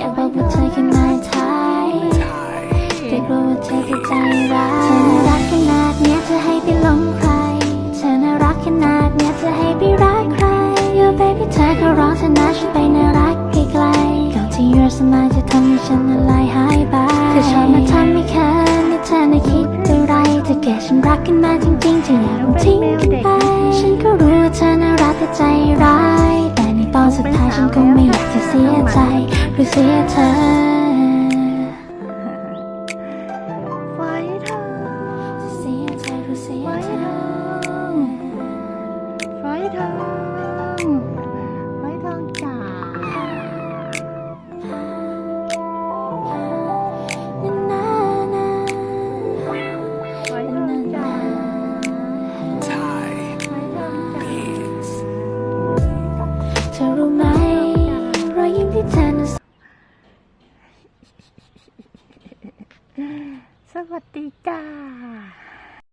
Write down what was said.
อยากบอกว่าเธอแค่นายไทยแต่กลัวว่าเธอจะใจร้ายเธอน่ารักขนาดเนี้ยจะให้ไปหลงใคร เธอน่ารักขนาดเนี้ยจะให้ไปรักใคร Your baby เธอก็ร้องเธอนะฉันไปน่ารักไกลๆก่อนที่ your smile จะทำให้ฉันละลายหายไปเธอชอบมาทำให้เคินแต่เธอน่ะคิดอะไรเธอแก่ฉันรักกันมาจริงๆจะออยากทิ้ เสียเธอไว้เธอเสียใจหรือเสียเธอไว้ทอ สวัสดีจ้า